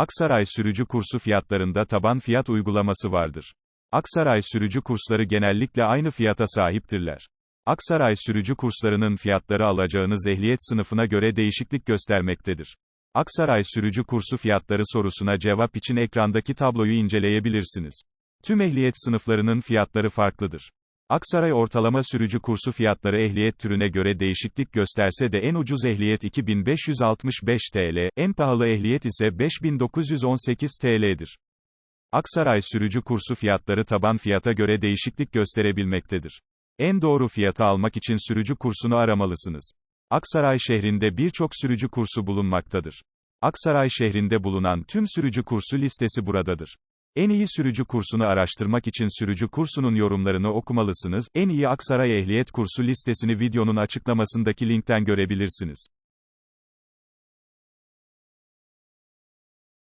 Aksaray sürücü kursu fiyatlarında taban fiyat uygulaması vardır. Aksaray sürücü kursları genellikle aynı fiyata sahiptirler. Aksaray sürücü kurslarının fiyatları alacağınız ehliyet sınıfına göre değişiklik göstermektedir. Aksaray sürücü kursu fiyatları sorusuna cevap için ekrandaki tabloyu inceleyebilirsiniz. Tüm ehliyet sınıflarının fiyatları farklıdır. Aksaray ortalama sürücü kursu fiyatları ehliyet türüne göre değişiklik gösterse de en ucuz ehliyet 2565 TL, en pahalı ehliyet ise 5918 TL'dir. Aksaray sürücü kursu fiyatları taban fiyata göre değişiklik gösterebilmektedir. En doğru fiyatı almak için sürücü kursunu aramalısınız. Aksaray şehrinde birçok sürücü kursu bulunmaktadır. Aksaray şehrinde bulunan tüm sürücü kursu listesi buradadır. En iyi sürücü kursunu araştırmak için sürücü kursunun yorumlarını okumalısınız. En iyi Aksaray ehliyet kursu listesini videonun açıklamasındaki linkten görebilirsiniz.